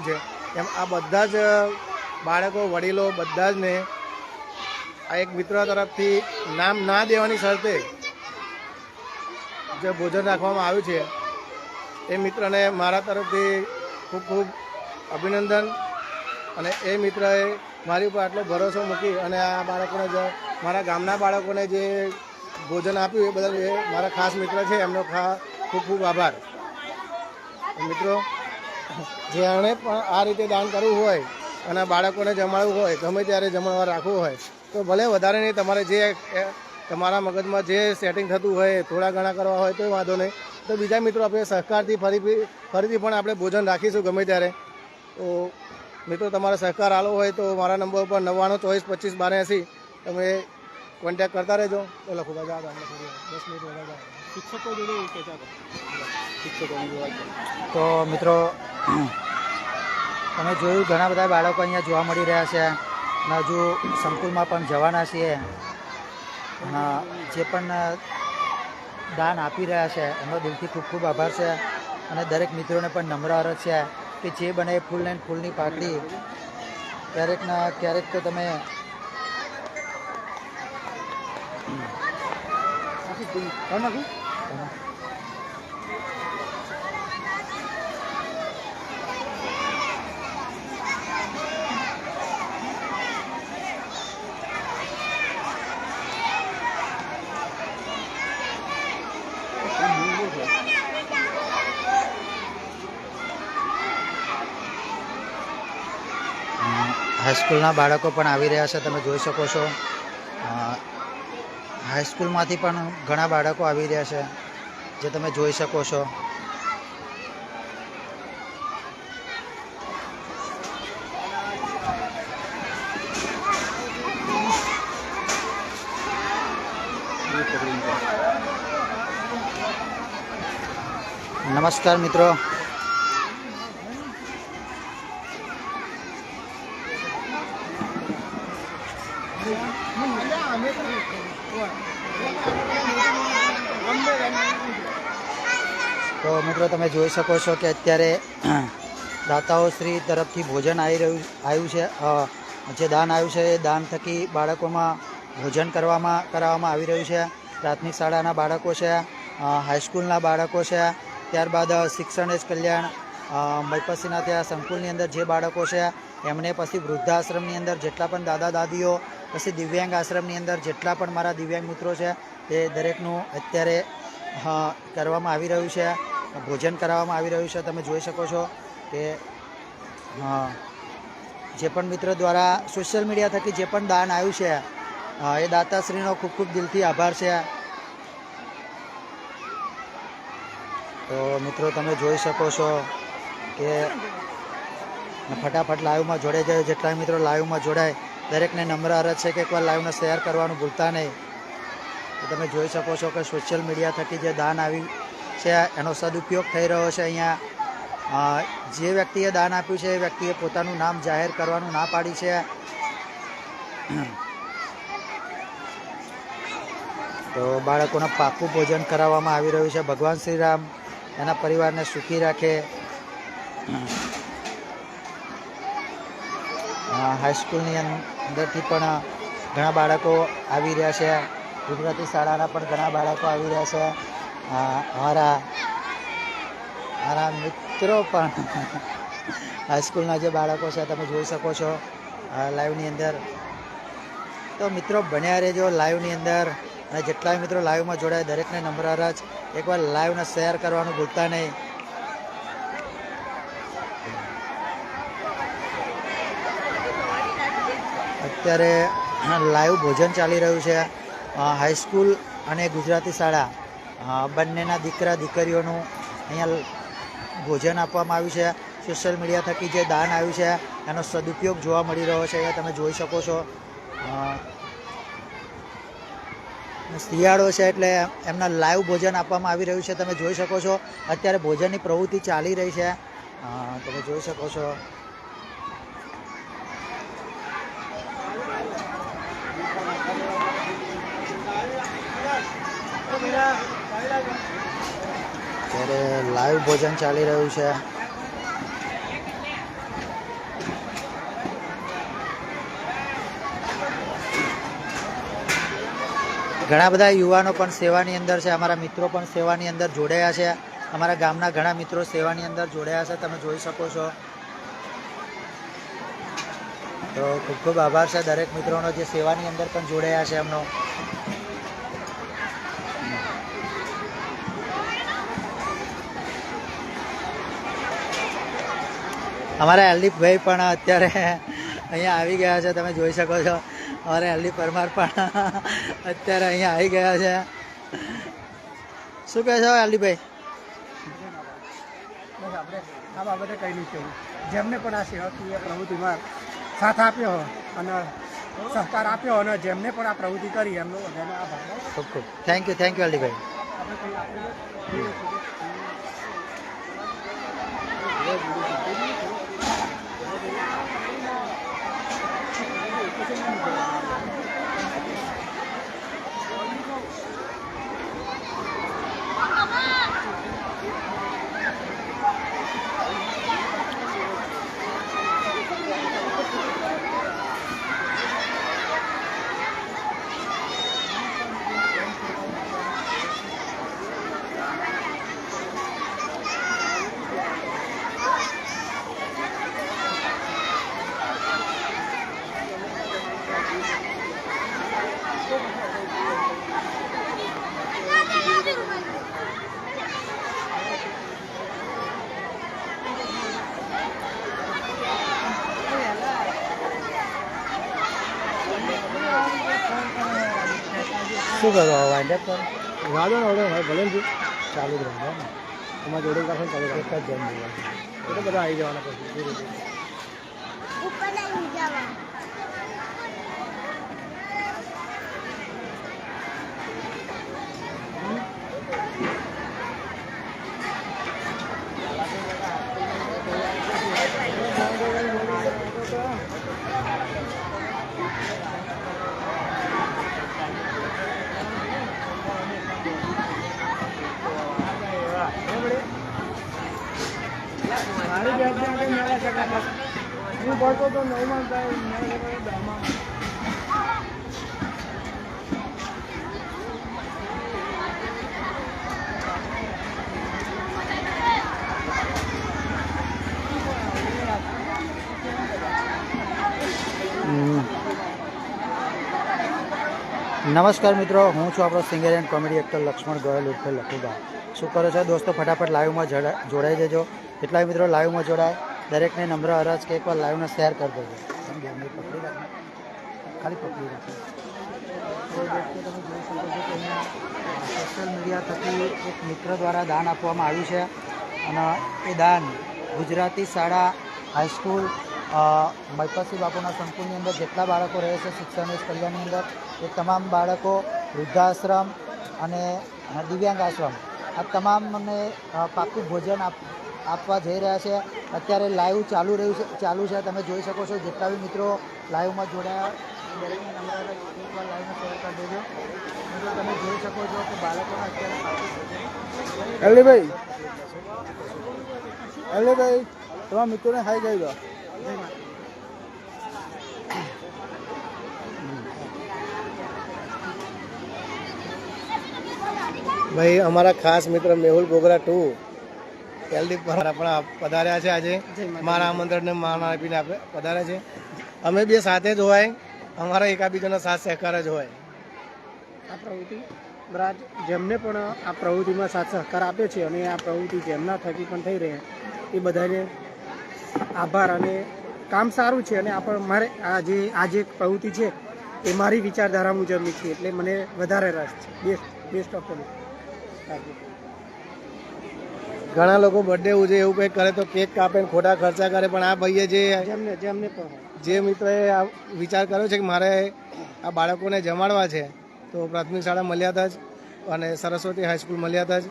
છે. એમ આ બધા જ બાળકો, વડીલો બધા જ ને આ એક મિત્ર તરફથી નામ ના દેવાની શરતે જે ભોજન રાખવામાં આવ્યું છે, એ મિત્રને મારા તરફથી ખૂબ ખૂબ અભિનંદન અને એ મિત્રએ મારી ઉપર આટલો ભરોસો મૂકી અને આ બાળકોને જે મારા ગામના બાળકોને જે ભોજન આપ્યું એ બદલ એ મારા ખાસ મિત્ર છે. એમનો ખા, ખૂબ ખૂબ આભાર. મિત્રો જેણે પણ આ રીતે દાન કરવું હોય અને બાળકોને જમાડવું હોય ગમે ત્યારે જમણવાર રાખવું હોય તો ભલે વધારે નહીં તમારે જે તમારા મગજમાં જે સેટિંગ થતું હોય થોડા ઘણા કરવા હોય તો વાંધો નહીં. તો બીજા મિત્રો આપણે સહકારથી ફરી ફરીથી પણ આપણે ભોજન રાખીશું ગમે ત્યારે. તો મિત્રો તમારે સહકાર આલો હોય તો મારા નંબર ઉપર નવ્વાણું ચોવીસ પચીસ બાર એંસી તમે કોન્ટેક્ટ કરતા રહેજો. તો લખું બધા દસ મિનિટ શિક્ષકો જોડે જોડે તો મિત્રો તમે જોયું ઘણા બધા બાળકો અહીંયા જોવા મળી રહ્યા છે. અને હજુ સંકુલમાં પણ જવાના છીએ. અને જે પણ દાન આપી રહ્યા છે, એમનો દિલથી ખૂબ ખૂબ આભાર છે. અને દરેક મિત્રોને પણ નમ્ર અરજ છે કે જે બને ફૂલ ને ફૂલની પાકડી. ક્યારેકના, ક્યારેક તો તમે હાઈસ્કૂલના બાળકો પણ આવી રહ્યા છે, તમે જોઈ શકો છો. હાઈસ્કૂલમાંથી પણ ઘણા બાળકો આવી રહ્યા છે, જે તમે જોઈ શકો છો. નમસ્કાર મિત્રો. તો મિત્રો તમે જોઈ શકો છો કે અત્યારે દાતાઓ શ્રી તરફથી ભોજન આવી રહ્યું આવ્યું છે. જે દાન આવ્યું છે એ દાન થકી બાળકોમાં ભોજન કરવામાં કરાવવામાં આવી રહ્યું છે. પ્રાથમિક શાળાના બાળકો છે હાઈસ્કૂલના બાળકો છે ત્યારબાદ શિક્ષણ જ કલ્યાણ અ, મયપસીના ત્યાં સંકુલની અંદર જે બાળકો છે એમને પછી વૃદ્ધાશ્રમની અંદર જેટલા પણ દાદા દાદીઓ પછી દિવ્યાંગ આશ્રમની અંદર જેટલા પણ મારા દિવ્યાંગ મિત્રો છે તે દરેકનું અત્યારે કરવામાં આવી રહ્યું છે, ભોજન કરાવવામાં આવી રહ્યું છે. તમે જોઈ શકો છો કે જે પણ મિત્ર દ્વારા સોશિયલ મીડિયા થકી જે પણ દાન આવ્યું છે એ દાતાશ્રીનો ખૂબ ખૂબ દિલથી આભાર છે. તો મિત્રો તમે જોઈ શકો છો કે, ફટાફટ લાઈવમાં જોડાઈ જાય જેટલા મિત્રો લાઈવમાં જોડાય દરેકને નમ્ર અરજ છે કે એકવાર લાઈવને શેર કરવાનું ભૂલતા નહીં. તમે જોઈ શકો છો કે સોશિયલ મીડિયા થકી જે દાન આવી છે, એનો સદુપયોગ થઈ રહ્યો છે અહીંયા. જે વ્યક્તિએ દાન આપ્યું છે, એ વ્યક્તિએ પોતાનું નામ જાહેર કરવાનું ના પાડી છે. તો બાળકોને પાકું ભોજન કરાવવામાં આવી રહ્યું છે. ભગવાન શ્રીરામ એના પરિવારને સુખી રાખે. હાઈસ્કૂલની અંદરથી પણ ઘણા બાળકો આવી રહ્યા છે. ગુજરાતી શાળાના પણ ઘણા બાળકો આવી રહ્યા છે. અમારા મારા મિત્રો પણ હાઈસ્કૂલના જે બાળકો છે, તમે જોઈ શકો છો લાઈવની અંદર. તો મિત્રો, બન્યા રહેજો લાઈવની અંદર. અને જેટલા મિત્રો લાઈવમાં જોડાય, દરેકને નમ્ર જ એકવાર લાઈવને શેર કરવાનું ભૂલતા નહીં. અત્યારે લાઈવ ભોજન ચાલી રહ્યું છે. હાઈસ્કૂલ અને ગુજરાતી શાળા. બંનેના દીકરા દીકરીઓનું અહીંયા ભોજન આપવામાં આવ્યું છે. સોશિયલ મીડિયા થકી જે દાન આવ્યું છે, એનો સદુપયોગ જોવા મળી રહ્યો છે. અહીંયા તમે જોઈ શકો છો. શિયાળો છે એટલે એમના લાઈવ ભોજન આપવામાં આવી રહ્યું છે. તમે જોઈ શકો છો. અત્યારે ભોજનની પ્રવૃત્તિ ચાલી રહી છે. તમે જોઈ શકો છો. ત્યારે લાઈવ ભોજન ચાલી રહ્યું છે. ઘણા બધા યુવાનો પણ સેવાની અંદર છે. અમારા મિત્રો પણ સેવાની અંદર જોડાયા છે. અમારા ગામના ઘણા મિત્રો સેવાની અંદર જોડાયા છે. તમે જોઈ શકો છો. તો ખૂબ ખૂબ આભાર છે દરેક મિત્રોનો જે સેવાની અંદર પણ જોડાયા છે એમનો અમારા એલદીપભાઈ પણ અત્યારે અહીંયા આવી ગયા છે તમે જોઈ શકો છો. અમારે હરદીપ પરમાર પણ અત્યારે અહીંયા આવી ગયા છે. શું કહે છો બસ આપણે આ બાબતે કંઈ નહીં કહેવું જેમને પણ આ સેવાકીય પ્રવૃત્તિમાં સાથ આપ્યો અને સહકાર આપ્યો અને જેમને પણ આ પ્રવૃત્તિ કરી એમનો બધાનો આભાર. ખૂબ ખૂબ. થેન્ક યુ થેન્ક યુ એલદીભાઈ આપણે કંઈ આપણે શું કરો વાઇન્ડ અપ કરો? વાંધો ને હવે ભલે ને ચાલુ જ રહેજો ને એમાં જોડે રાખો ચાલુ એક જ જમ જોવા એ બધા આવી જવાના પછી ઉપર નહીં જવા મારી બેગ ત્યાં આગળ મેળા ચગાતા હું ભણતો તો નવમાં ત્યાં મેળા નમસ્કાર મિત્રો, હું છું આપણો singer and comedy actor Laxman Goyal ઉર્ફે લખુબા. શું કરો છો? દોસ્તો, ફટાફટ લાઈવમાં જોડાઈ જજો. કેટલાય મિત્રો લાઈવમાં જોડાય. દરેકને નમ્ર અરજ કે એકવાર લાઈવને શેર કરી દેજો. પકડી રાખો ખાલી પકડી રાખો તો દોસ્તો તમે જોઈ શકો છો કે અહીંયા સોશિયલ મીડિયા થકી એક મિત્ર દ્વારા દાન આપવામાં આવ્યું છે. અને એ દાન ગુજરાતી શાળા હાઈસ્કૂલ મૈપતસિંહ બાપુના સંકુલની અંદર જેટલા બાળકો રહે છે શિક્ષણ કલ્યાણની અંદર, એ તમામ બાળકો વૃદ્ધાશ્રમ અને દિવ્યાંગ આશ્રમ, આ તમામને પાકું ભોજન આપ આપવા જઈ રહ્યા છે. અત્યારે લાઈવ ચાલુ રહ્યું છે ચાલુ છે. તમે જોઈ શકો છો જેટલા બી મિત્રો લાઈવમાં જોડાયા એ દરેકને નમ્ર અરજ એકવાર લાઈવને શેર કરી દેજો. મિત્રો તમે જોઈ શકો છો કે બાળકોને અત્યારે પાકું ભોજન અલ્લીભાઈ અલ્લીભાઈ તમારા મિત્રોને હાઈ કહી દો. ભાઈ અમારા ખાસ મિત્ર મેહુલ ગોગરા ટુ. એલડી પર પણ પધાર્યા છે આજે. મારા આમંત્રણને માન આપીને આપણે પધાર્યા છે. અમે બે સાથે જ હોય. અમારા એકાબીજાનો સાથ સહકાર જ હોય. આ પ્રવૃત્તિ બરાજ જેમને પણ આ પ્રવૃત્તિમાં સાથ સહકાર આપ્યો છે અને આ પ્રવૃત્તિ જેમના થકી પણ થઈ રહી એ બધાને આભાર અને કામ સારું છે અને આપણ મારે આ જે આ જે પ્રવૃત્તિ છે એ મારી વિચારધારા મુજબની છે. એટલે મને વધારે રસ છે. બેસ્ટ બેસ્ટ ઓફ ઘણા લોકો બર્થડે ઉજવે એવું કંઈક કરે તો કેક કાપે ને ખોટા ખર્ચા કરે પણ આ ભાઈએ જે જેમને જેમને જે મિત્રોએ આ વિચાર કર્યો છે કે મારે આ બાળકોને જમાડવા છે તો પ્રાથમિક શાળા મળ્યા જ અને સરસ્વતી હાઈસ્કૂલ મળ્યા જ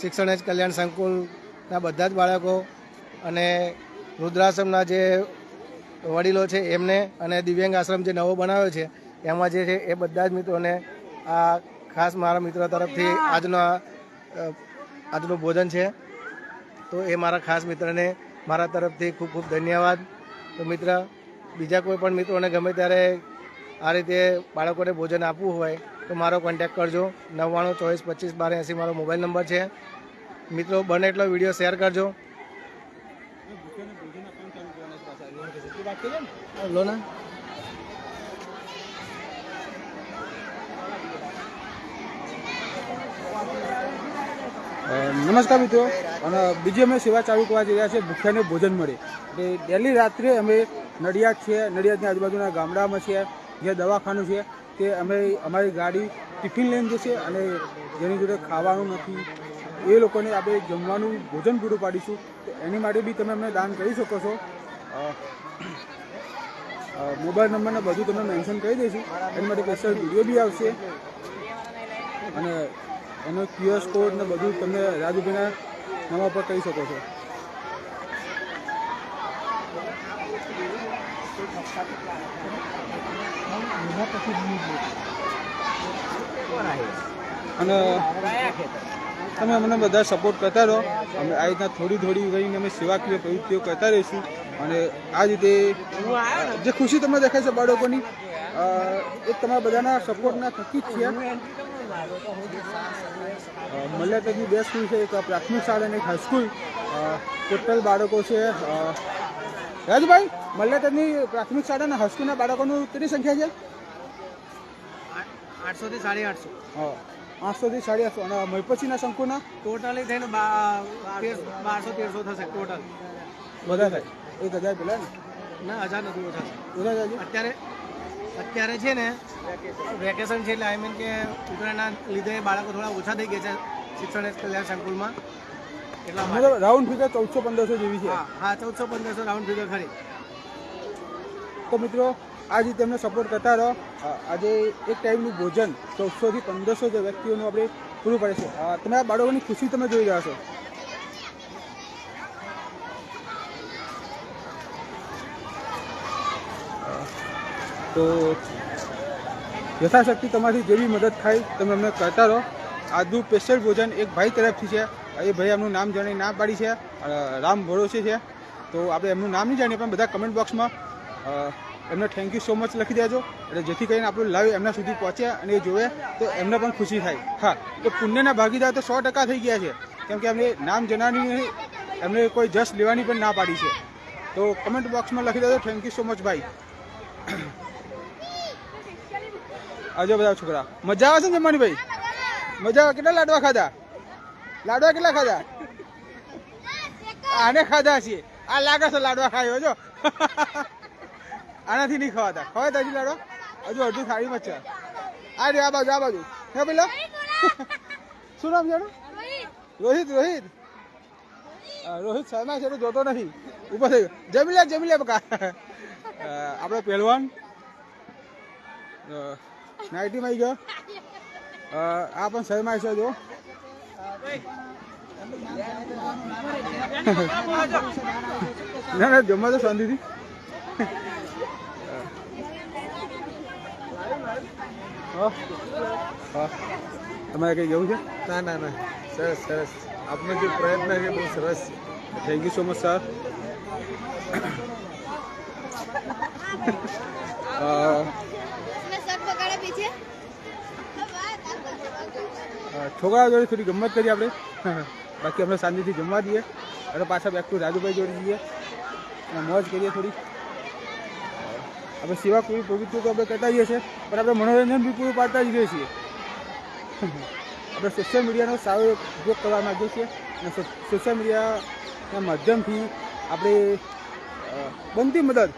શિક્ષણ જ કલ્યાણ સંકુલના બધા જ બાળકો અને રુદ્રાશ્રમના જે વડીલો છે એમને અને દિવ્યાંગ આશ્રમ જે નવો બનાવ્યો છે એમાં જે છે એ બધા જ મિત્રોને આ ખાસ મારા મિત્રો તરફથી આજનો આજનું ભોજન છે. તો એ મારા ખાસ મિત્રને મારા તરફથી ખૂબ ખૂબ ધન્યવાદ. તો મિત્ર, બીજા કોઈ પણ મિત્રોને ગમે ત્યારે આ રીતે બાળકોને ભોજન આપવું હોય, તો મારો કોન્ટેક્ટ કરજો. નવ્વાણું, ચોવીસ, પચીસ, બાર, એંસી મારો મોબાઈલ નંબર છે. મિત્રો, બને એટલો વીડિયો શેર કરજો. લો ને. નમસ્કાર મિત્રો. અને બીજી અમે સેવા ચાલુ કરવા જઈ રહ્યા છીએ, ભૂખ્યાને ભોજન મળે. એટલે ડેલી રાત્રે અમે નડિયાદ છે નડિયાદની આજુબાજુના ગામડામાં છે જે દવાખાનું છે, તે અમે અમારી ગાડી ટિફિન લઈને જશે અને જેની જોડે ખાવાનું નથી, એ લોકોને આપણે જમવાનું ભોજન પૂરું પાડીશું. તો એની માટે બી તમે અમને દાન કરી શકો છો. મોબાઈલ નંબરને બધું તમે મેન્શન કરી દઈશું. એની માટે સ્પેશિયલ વીડિયો બી આવશે. અને એનો ક્યુએસ કોડ ને બધું તમને રાજુભાઈના નવા પર કહી શકો છો. અને તમે અમને બધા સપોર્ટ કરતા રહો. અમે આ રીતના થોડી થોડી કરીને અમે સેવાકીય પ્રવૃત્તિઓ કરતા રહીશું. અને આ રીતે, જે ખુશી તમને દેખાય છે બાળકોની એ તમારા બધાના સપોર્ટના થકી જ છે. મલ્યાતકની બે સ્કૂલ છે એક પ્રાથમિક શાળા અને એક હાઈસ્કૂલ ટોટલ બાળકો છે રાજુભાઈ મલ્યાતકની પ્રાથમિક શાળા અને હાઈસ્કૂલના બાળકોનું કેટલી સંખ્યા છે? આઠસોથી સાડી આઠસો. હા આઠસોથી સાડી આઠસો. અને મહીપછીના શંકુના? ટોટલી થઈને બારસો તેરસો થશે ટોટલ બધા થાય. એક હજાર પેલા ને? ના હજાર નથી ઓછા અત્યારે અત્યારે છે ને વેકેશન છે એટલે આઈ મીન કે ઉત્તરાયણના લીધે બાળકો થોડા ઓછા થઈ ગયા છે શિક્ષણ કલ્યાણ સંકુલમાં. એટલા રાઉન્ડ ફિગર ચૌદસો પંદરસો જેવી છે. હા ચૌદસો પંદરસો રાઉન્ડ ફિગર ખરી. તો મિત્રો આ રીતે એમને સપોર્ટ કરતા રહો આજે એક ટાઈમનું ભોજન ચૌદસોથી પંદરસો જે વ્યક્તિઓનું આપણે પૂરું પડે છે. તમારા બાળકોની ખુશી તમે જોઈ રહ્યા છો. તો યથાશક્તિ તમારી જેવી મદદ થાય, તમે અમને કરતા રહો. આજનું સ્પેશિયલ ભોજન એક ભાઈ તરફથી છે. એ ભાઈ એમનું નામ જાણી ના પાડી છે. રામ ભરોસે છે. તો આપણે એમનું નામ નહીં જાણીએ, પણ બધા કમેન્ટ બોક્સમાં એમને થેન્ક યુ સો મચ લખી દેજો. એટલે જેથી કરીને આપણું લાઈવ એમના સુધી પહોંચે અને એ જોવે તો એમને પણ ખુશી થાય. હા, તો પુણ્યના ભાગીદાર તો સો ટકા થઈ ગયા છે. કેમ કે એમને નામ જણાવવાની એમને કોઈ જસ લેવાની પણ ના પાડી છે. તો કમેન્ટ બોક્સમાં લખી દેજો. થેન્ક યુ સો મચ ભાઈ. આવજો બધા છોકરા. મજા આવે છે ને જમવાની ભાઈ? મજા આવે. કેટલા લાડવા ખાધા? લાડવા કેટલા ખાધા? આને ખાધા છીએ. આ લાગે છે લાડવા ખાયો જો. આનાથી નહીં ખવાતા. ખવાય હજી લાડવા? હજુ અડધું થાળીમાં છે આ રે આ બાજુ આ બાજુ. હે પેલો? શું નામ છે રોહિત રોહિત. રોહિત શર્મા છે જોતો નથી. ઊભો થઈ ગયો. જમી લે જમી લે બકા. આપણે પહેલવાન. નાઇટીમાં આવી ગયો. આ પણ શહેરમાં છે જો. ના ના જમવા તો શાંતિથી. તમારે કંઈ જવું છે? ના ના ના. સરસ સરસ. આપનો જે પ્રયત્ન છે બહુ સરસ છે. Thank you so much sir uh છોકરા જોડે થોડી ગમત કરી આપણે. બાકી આપણે શાંતિથી જમવા દઈએ અને પાછા બેક ટુ રાજુભાઈ જોડે જઈએ. અને મોજ કરીએ થોડી. આપણે સેવા કોઈ પ્રવૃત્તિઓ તો આપણે કરતા જઈએ છીએ, પણ આપણે મનોરંજન બી પૂરું પાડતા જ રહીએ છીએ. આપણે સોશિયલ મીડિયાનો સારો ઉપયોગ કરવા માગીએ છીએ અને સોશિયલ મીડિયાના માધ્યમથી આપણે બનતી મદદ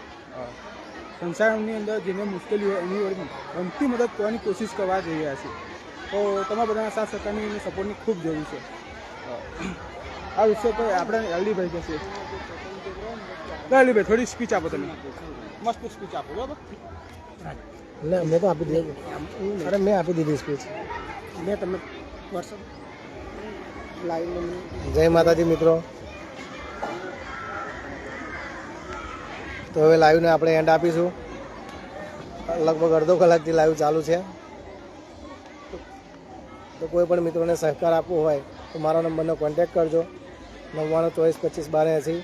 સંસારની અંદર જેને મુશ્કેલી હોય એની બનતી મદદ કરવાની કોશિશ કરવા જઈ રહ્યા છીએ. તો તમારા બધાના સાથ સહકારની અને સપોર્ટની ખૂબ જરૂર છે. આ વિશે તો આપણે અલીભાઈ કહેશે અલીભાઈ થોડી સ્પીચ આપો તમે. મસ્ત સ્પીચ આપો બરાબર? એટલે મેં તો આપી દીધી. અરે મેં આપી દીધી સ્પીચ મેં તમને વોટ્સઅપ લાઈવ જય માતાજી મિત્રો. તો હવે લાઈવને આપણે એન્ડ આપીશું. લગભગ અડધો કલાકથી લાઈવ ચાલુ છે. તો કોઈ પણ મિત્રોને સહકાર આપવો હોય તો મારા નંબરનો કોન્ટેક કરજો. નવ્વાણું ચોવીસ પચીસ બાર એંસી